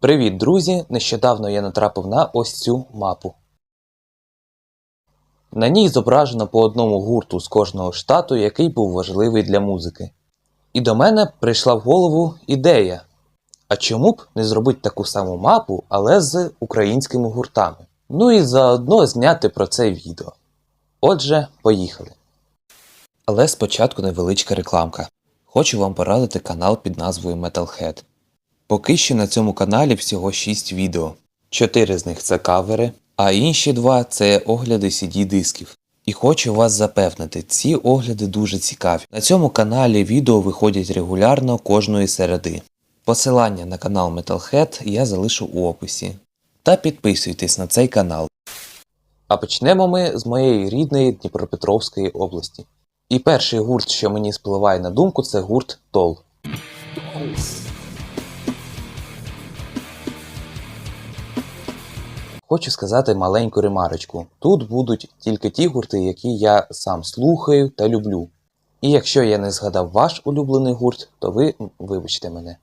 Привіт, друзі! Нещодавно я натрапив на ось цю мапу. На ній зображено по одному гурту з кожного штату, який був важливий для музики. І до мене прийшла в голову ідея. А чому б не зробити таку саму мапу, але з українськими гуртами? Ну і заодно зняти про це відео. Отже, поїхали. Але спочатку невеличка рекламка. Хочу вам порадити канал під назвою Metalhead. Поки що на цьому каналі всього 6 відео. 4 з них це кавери, а інші два це огляди CD-дисків. І хочу вас запевнити, ці огляди дуже цікаві. На цьому каналі відео виходять регулярно кожної середи. Посилання на канал Metalhead я залишу у описі. Та підписуйтесь на цей канал. А почнемо ми з моєї рідної Дніпропетровської області. І перший гурт, що мені спливає на думку, це гурт Тол. Хочу сказати маленьку ремарочку. Тут будуть тільки ті гурти, які я сам слухаю та люблю. І якщо я не згадав ваш улюблений гурт, то ви вибачте мене.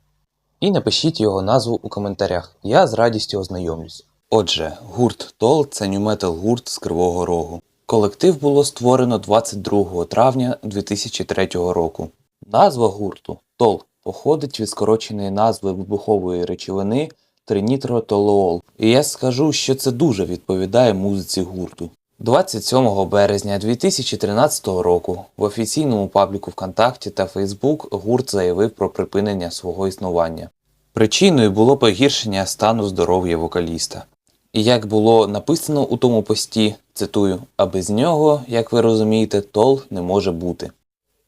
І напишіть його назву у коментарях, я з радістю ознайомлюсь. Отже, гурт Тол це нью-метал гурт з Кривого Рогу. Колектив було створено 22 травня 2003 року. Назва гурту Тол походить від скороченої назви вибухової речовини тринітротолуол. І я скажу, що це дуже відповідає музиці гурту. 27 березня 2013 року в офіційному пабліку ВКонтакті та Фейсбук гурт заявив про припинення свого існування. Причиною було погіршення стану здоров'я вокаліста. І як було написано у тому пості, цитую, а без нього, як ви розумієте, тол не може бути.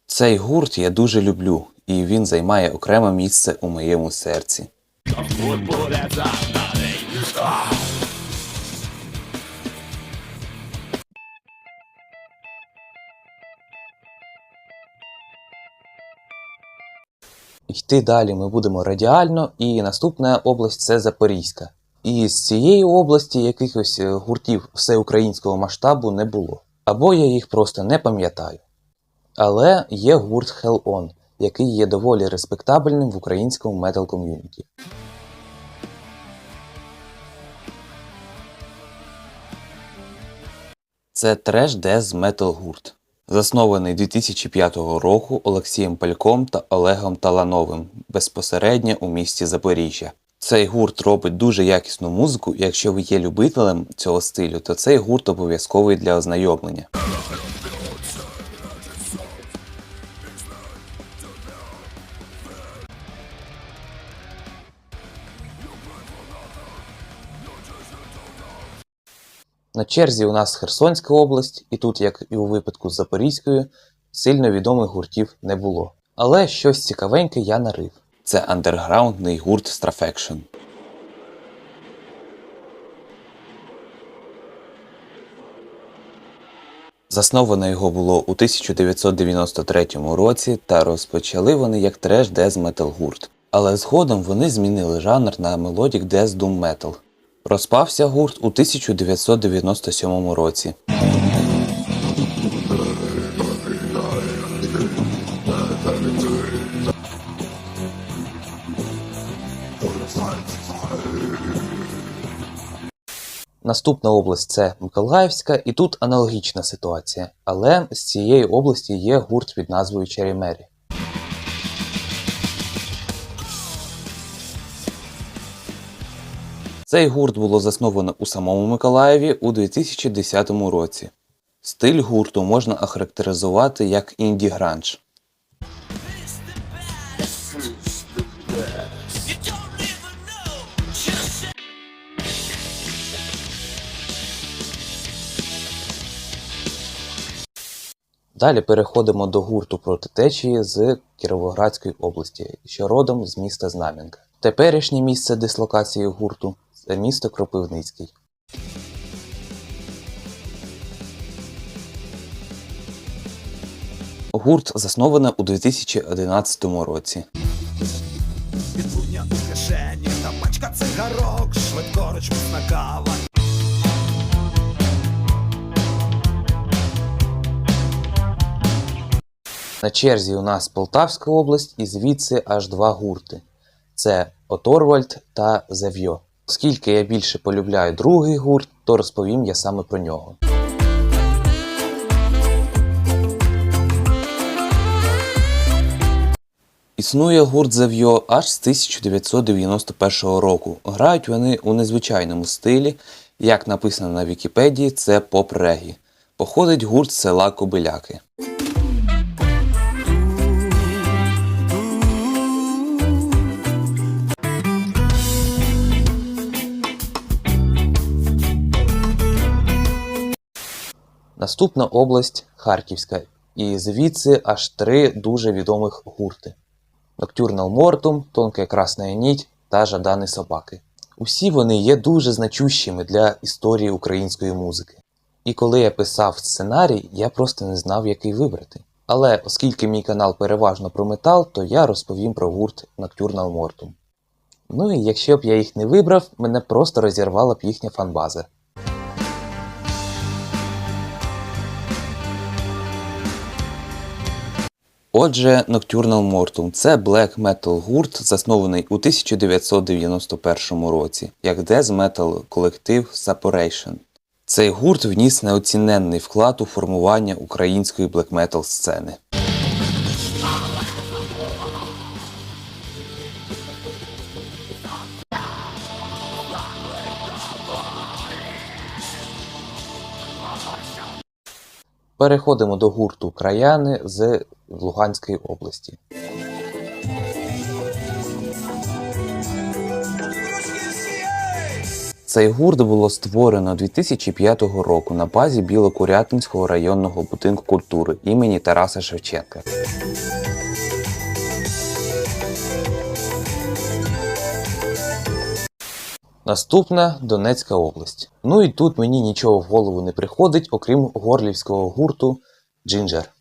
Цей гурт я дуже люблю, і він займає окреме місце у моєму серці. Йти далі ми будемо радіально, і наступна область це Запорізька. І з цієї області якихось е, гуртів всеукраїнського масштабу не було. Або я їх просто не пам'ятаю. Але є гурт Hell On, який є доволі респектабельним в українському метал ком'юніті. Це треш дез метал гурт, заснований 2005 року Олексієм Пальком та Олегом Талановим безпосередньо у місті Запоріжжя. Цей гурт робить дуже якісну музику, якщо ви є любителем цього стилю, то цей гурт обов'язковий для ознайомлення. На черзі у нас Херсонська область, і тут, як і у випадку з Запорізькою, сильно відомих гуртів не було. Але щось цікавеньке я нарив. Це андерграундний гурт Strafection. Засновано його було у 1993 році та розпочали вони як треш дез метал гурт. Але згодом вони змінили жанр на Melodic Death Doom Metal. Розпався гурт у 1997 році. Наступна область це Миколаївська, і тут аналогічна ситуація. Але з цієї області є гурт під назвою Черемері. Цей гурт було засновано у самому Миколаєві у 2010 році. Стиль гурту можна охарактеризувати як інді-гранж. Далі переходимо до гурту проти течії з Кіровоградської області, що родом з міста Знам'янка. Теперішнє місце дислокації гурту це місто Кропивницький. Гурт засновано у 2011 році. Відлуння у кишені та пачка цигарок, швидкоруч міцна кава. На черзі у нас Полтавська область і звідси аж два гурти. Це Оторвальд та Зев'йо. Оскільки я більше полюбляю другий гурт, то розповім я саме про нього. Існує гурт Зав'йо аж з 1991 року. Грають вони у незвичайному стилі. Як написано на Вікіпедії, це поп-регі. Походить гурт з села Кобиляки. Наступна область Харківська, і звідси аж три дуже відомих гурти: Ноктюрнал Мортум, Тонка Красна Ніть та Жадани Собаки. Усі вони є дуже значущими для історії української музики. І коли я писав сценарій, я просто не знав, який вибрати. Але оскільки мій канал переважно про метал, то я розповім про гурт Ноктюрнал Мортум. Ну і якщо б я їх не вибрав, мене просто розірвала б їхня фанбаза. Отже, Nocturnal Mortum – це black metal гурт, заснований у 1991 році, як death metal колектив Separation. Цей гурт вніс неоціненний вклад у формування української black metal сцени. Переходимо до гурту Краяни з Луганської області. Цей гурт було створено 2005 року на базі Білокурятинського районного будинку культури імені Тараса Шевченка. Наступна Донецька область. Ну і тут мені нічого в голову не приходить, окрім горлівського гурту Джинджер.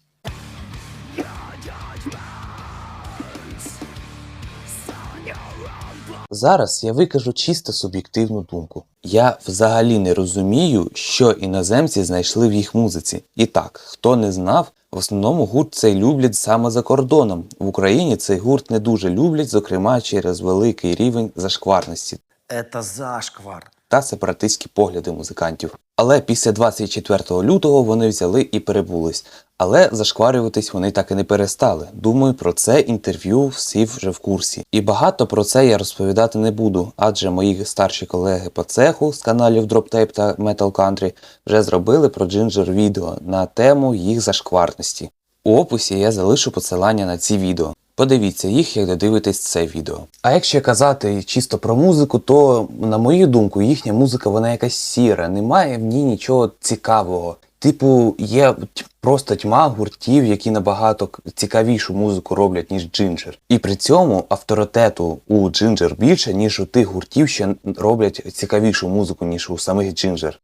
Зараз я викажу чисто суб'єктивну думку. Я взагалі не розумію, що іноземці знайшли в їх музиці. І так, хто не знав, в основному гурт цей люблять саме за кордоном. В Україні цей гурт не дуже люблять, зокрема через великий рівень зашкварності Это зашквар. та сепаратистські погляди музикантів. Але після 24 лютого вони взяли і перебулись. Але зашкварюватись вони так і не перестали. Думаю, про це інтерв'ю всі вже в курсі. І багато про це я розповідати не буду, адже мої старші колеги по цеху з каналів Drop Tape та Metal Country вже зробили про Ginger відео на тему їх зашкварності. У описі я залишу посилання на ці відео. Подивіться їх, як додивитесь це відео. А якщо казати чисто про музику, то на мою думку, їхня музика вона якась сіра, немає в ній нічого цікавого. Типу, є просто тьма гуртів, які набагато цікавішу музику роблять, ніж Джинджер. І при цьому авторитету у Джинджер більше, ніж у тих гуртів, що роблять цікавішу музику, ніж у самих Джинджер.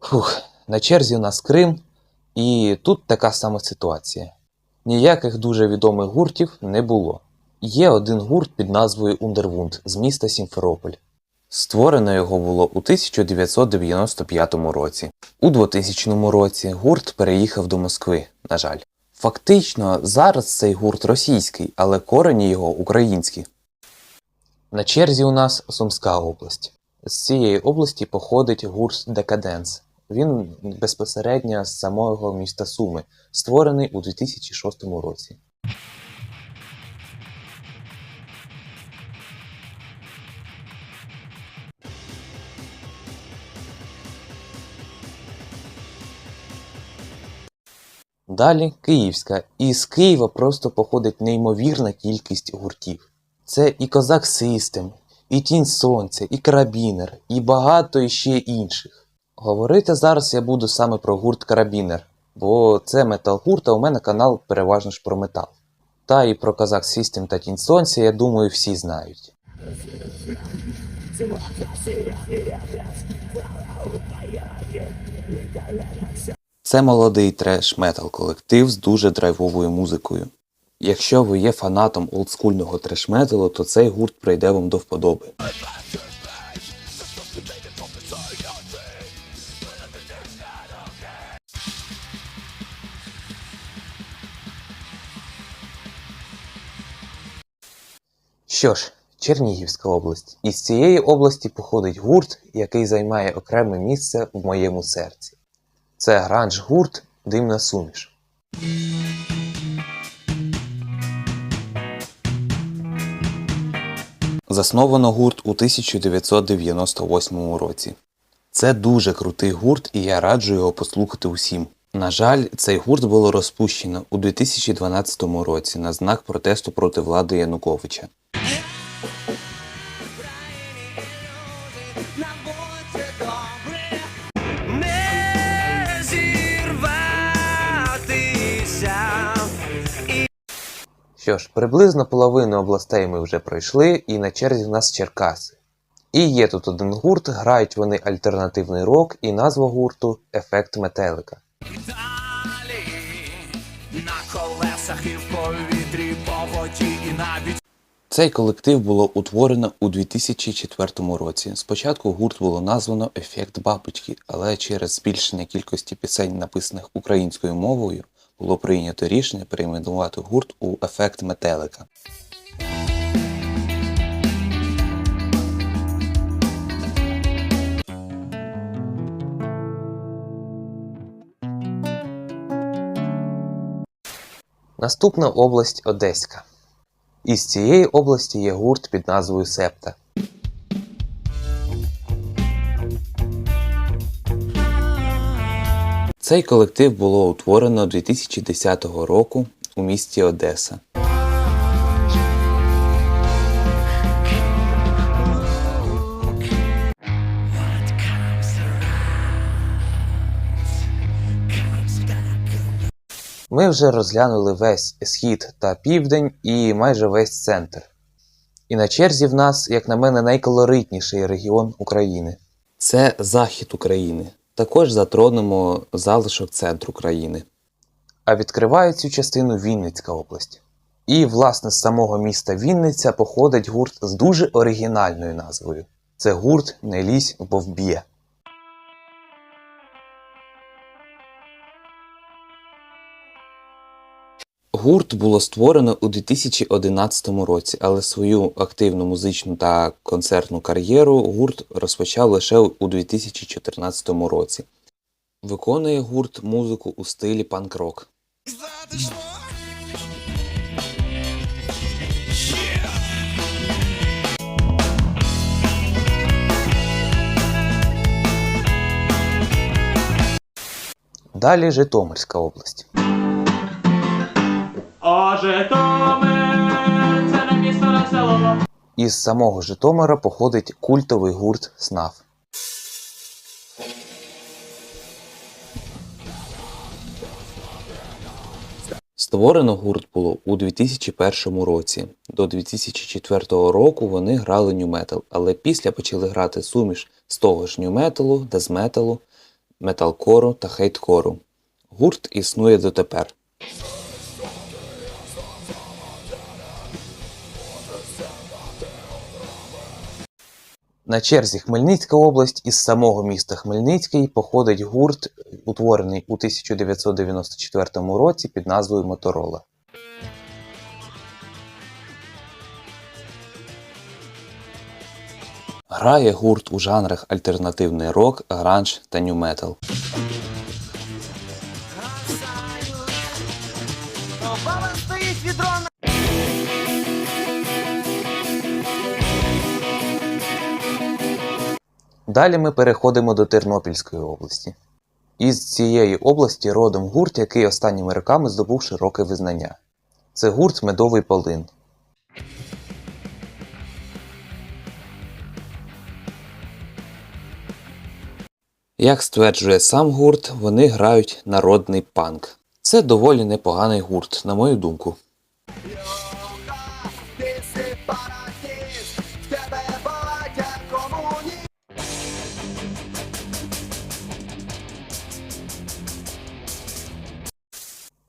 Фух, на черзі у нас Крим, і тут така сама ситуація. Ніяких дуже відомих гуртів не було. Є один гурт під назвою Underwound з міста Сімферополь. Створено його було у 1995 році. У 2000 році гурт переїхав до Москви, на жаль. Фактично, зараз цей гурт російський, але корені його українські. На черзі у нас Сумська область. З цієї області походить гурт Декаденс. Він безпосередньо з самого міста Суми, створений у 2006 році. Далі Київська. І з Києва просто походить неймовірна кількість гуртів. Це і Козак Систем, і Тінь Сонця, і Карабінер, і багато іще інших. Говорити зараз я буду саме про гурт Карабінер, бо це метал гурт, а у мене канал переважно ж про метал. Та і про Казак System та Тінь Сонця, я думаю, всі знають. Це молодий треш-метал колектив з дуже драйвовою музикою. Якщо ви є фанатом олдскульного треш-металу, то цей гурт прийде вам до вподоби. Що ж, Чернігівська область. Із цієї області походить гурт, який займає окреме місце в моєму серці. Це гранж гурт Димна суміш. Засновано гурт у 1998 році. Це дуже крутий гурт, і я раджу його послухати усім. На жаль, цей гурт було розпущено у 2012 році на знак протесту проти влади Януковича. Що ж, приблизно половину областей ми вже пройшли, і на черзі в нас Черкаси. І є тут один гурт, грають вони альтернативний рок, і назва гурту Ефект метелика. Далі на колесах і в повітрі, по воді і навіть Цей колектив було утворено у 2004 році. Спочатку гурт було названо Ефект бабочки, але через збільшення кількості пісень, написаних українською мовою, було прийнято рішення перейменувати гурт у Ефект метелика. Наступна область Одеська. Із цієї області є гурт під назвою Септа. Цей колектив було утворено 2010 року у місті Одеса. Ми вже розглянули весь схід та південь і майже весь центр. І на черзі в нас, як на мене, найколоритніший регіон України. Це захід України. Також затронемо залишок центру країни. А відкриває цю частину Вінницька область. І, власне, з самого міста Вінниця походить гурт з дуже оригінальною назвою. Це гурт Не лізь, бо вб'є. Гурт було створено у 2011 році, але свою активну музичну та концертну кар'єру гурт розпочав лише у 2014 році. Виконує гурт музику у стилі панк-рок. Далі Житомирська область. А Житомир. Із самого Житомира походить культовий гурт СНАФ. Створено гурт було у 2001 році. До 2004 року вони грали нью-метал, але після почали грати суміш з того ж нью-металу, дезметалу, металкору та хейткору. Гурт існує дотепер. На черзі Хмельницька область із самого міста Хмельницький походить гурт, утворений у 1994 році під назвою Моторола. Грає гурт у жанрах альтернативний рок, гранж та нью-метал. Далі ми переходимо до Тернопільської області. Із цієї області родом гурт, який останніми роками здобув широке визнання. Це гурт Медовий полин. Як стверджує сам гурт, вони грають народний панк. Це доволі непоганий гурт, на мою думку.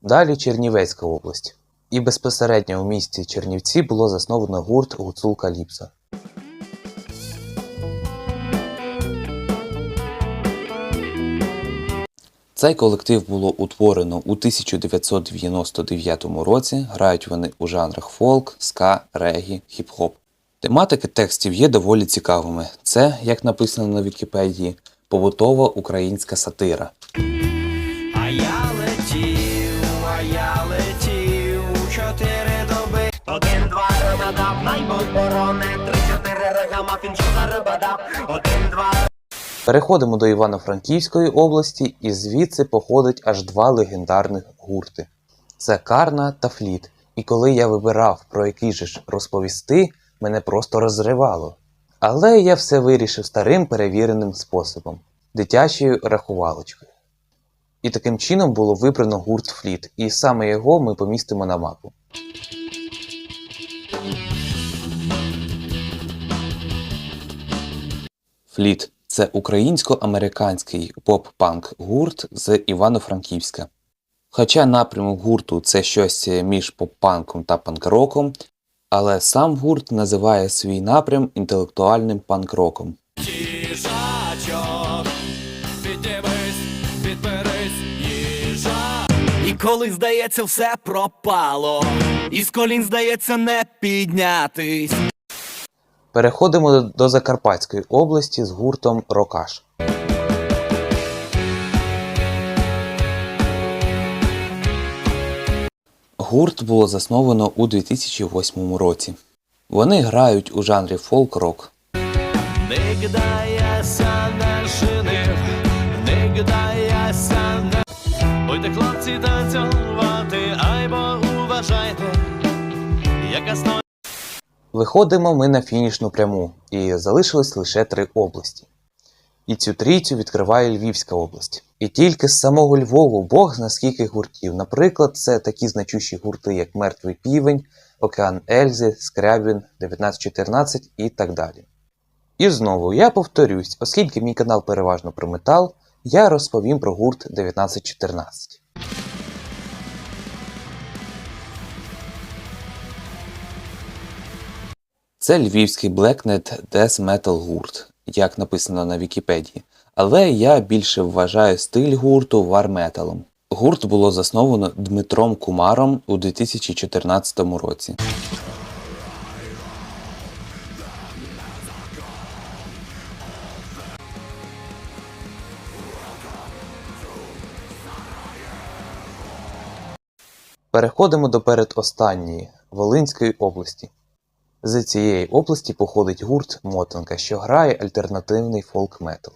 Далі Чернівецька область. І безпосередньо у місті Чернівці було засновано гурт Гуцул Каліпсо. Цей колектив було утворено у 1999 році. Грають вони у жанрах фолк, ска, регі, хіп-хоп. Тематики текстів є доволі цікавими. Це, як написано на Вікіпедії, побутова українська сатира. Один, два, рабадаб, найбут борони, три, чотири регамафін, що зарабадаб. Один, два, Переходимо до Івано-Франківської області, і звідси походить аж два легендарних гурти: це Карна та Фліт. І коли я вибирав, про який же ж розповісти, мене просто розривало. Але я все вирішив старим перевіреним способом дитячою рахувалочкою. І таким чином було вибрано гурт Фліт, і саме його ми помістимо на мапу. Фліт це українсько-американський поп-панк гурт з Івано-Франківська. Хоча напрямок гурту це щось між поп-панком та панк-роком, але сам гурт називає свій напрям інтелектуальним панк-роком. І коли здається, все пропало, і з колін здається не піднятись. Переходимо до- Закарпатської області з гуртом Рокаш. Гурт було засновано у 2008 році. Вони грають у жанрі фолк-рок. Будьте хлопці танцювати, айбо уважайте, яка. Виходимо ми на фінішну пряму, і залишилось лише три області. І цю трійцю відкриває Львівська область. І тільки з самого Львову Бог зна скільки гуртів. Наприклад, це такі значущі гурти, як Мертвий Півень, Океан Ельзи, Скрябін, 1914 і так далі. І знову я повторюсь, оскільки мій канал переважно про метал, я розповім про гурт 1914. Це львівський Blacknet Death Metal гурт, як написано на Вікіпедії, але я більше вважаю стиль гурту варметалом. Гурт було засновано Дмитром Кумаром у 2014 році. Переходимо до передостанньої Волинської області. З цієї області походить гурт Мотанка, що грає альтернативний фолк-метал.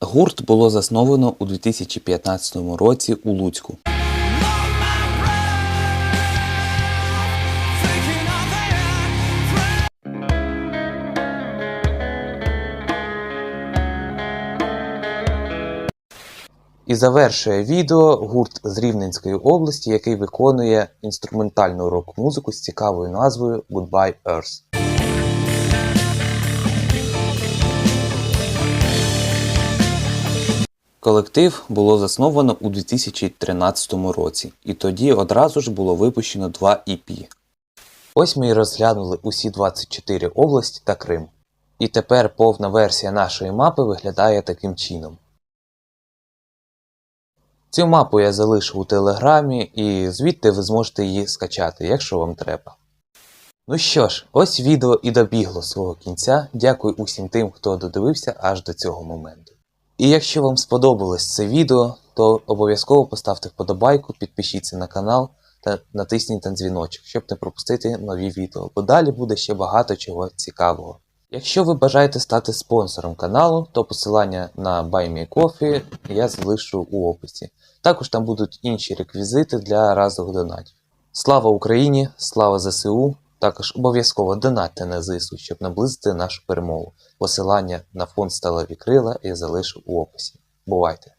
Гурт було засновано у 2015 році у Луцьку. І завершує відео гурт з Рівненської області, який виконує інструментальну рок-музику з цікавою назвою Goodbye Earth. Колектив було засновано у 2013 році, і тоді одразу ж було випущено два EP. Ось ми і розглянули усі 24 області та Крим. І тепер повна версія нашої мапи виглядає таким чином. Цю мапу я залишу у телеграмі, і звідти ви зможете її скачати, якщо вам треба. Ну що ж, ось відео і добігло свого кінця. Дякую усім тим, хто додивився аж до цього моменту. І якщо вам сподобалось це відео, то обов'язково поставте вподобайку, підпишіться на канал та натисніть на дзвіночок, щоб не пропустити нові відео, бо далі буде ще багато чого цікавого. Якщо ви бажаєте стати спонсором каналу, то посилання на BuyMeCoffee я залишу у описі. Також там будуть інші реквізити для разових донатів. Слава Україні! Слава ЗСУ! Також обов'язково донатьте на ЗСУ, щоб наблизити нашу перемогу. Посилання на фонд Сталеві Крила я залишу у описі. Бувайте!